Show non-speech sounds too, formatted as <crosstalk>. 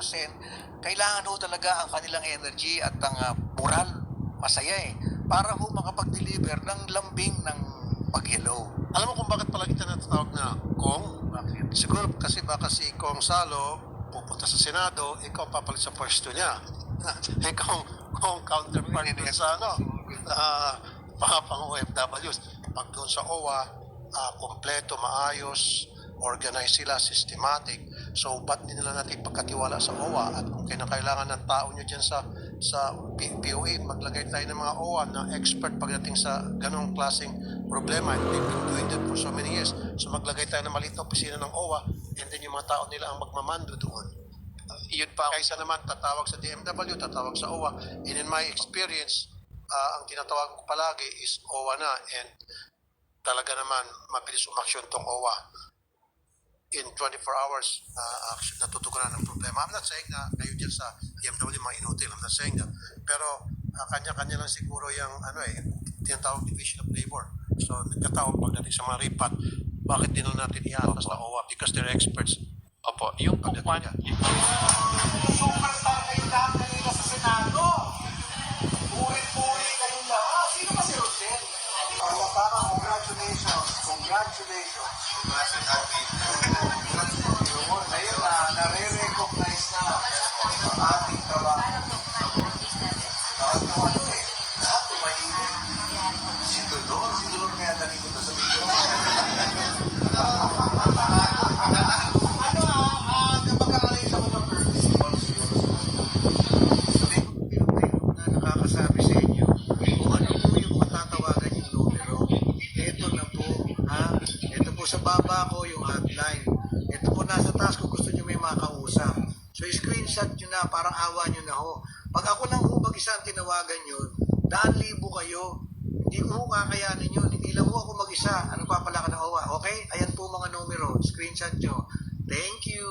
Sen, kailangan ho talaga ang kanilang energy at ang ah, moral, masaya eh, para ho makapag-deliver ng lambing ng pag-hello. Alam mo kung bakit palagi tayo natatawag na Kong? Bakit? Siguro kasi baka si Kong Salo pupunta sa Senado, ikaw papalit sa pwesto niya. <laughs> ikaw ang- kung counterpart dun sa ano, <laughs> uh, mga pang OFWs. Pag doon sa OWA, ah, kompleto, maayos, organize sila, systematic. So, ba't din nila natin pagkatiwala sa OWA? At kung kailangan ng tao nyo dyan sa sa POA, maglagay tayo ng mga OWA na expert pagdating sa ganong klaseng problema. And they've been doing that for so many years. So, maglagay tayo ng maliit na opisina ng OWA and then yung mga tao nila ang magmamando doon. Yun pa, Kaysa naman tatawag sa DMW, tatawag sa OWA. And in my experience, ah, ang tinatawag ko palagi is OWA na and talaga naman mabilis umaksyon tong OWA. In 24 hours, uh, natutugunan ng problema. I'm not saying na kayo dyan sa DMW mga inutil. I'm not saying that. Pero ah, kanya-kanya lang siguro yung ano eh, tinatawag division of labor. So nagkataon pagdating sa mga ripat, bakit din natin ihatas sa OWA? Because they're experts. Opo, yung po Pagdating Wala pa ka, congratulations. Congratulations. po sa baba ko yung hotline. Ito po nasa taas kung gusto nyo may makausap. So screenshot nyo na, parang awa nyo na ho. Pag ako lang ho mag-isa ang tinawagan nyo, daan libo kayo, hindi ko ho kakayanin yun. Hindi lang ho ako mag-isa. Ano pa pala ka na owa? Okay? Ayan po mga numero. Screenshot nyo. Thank you.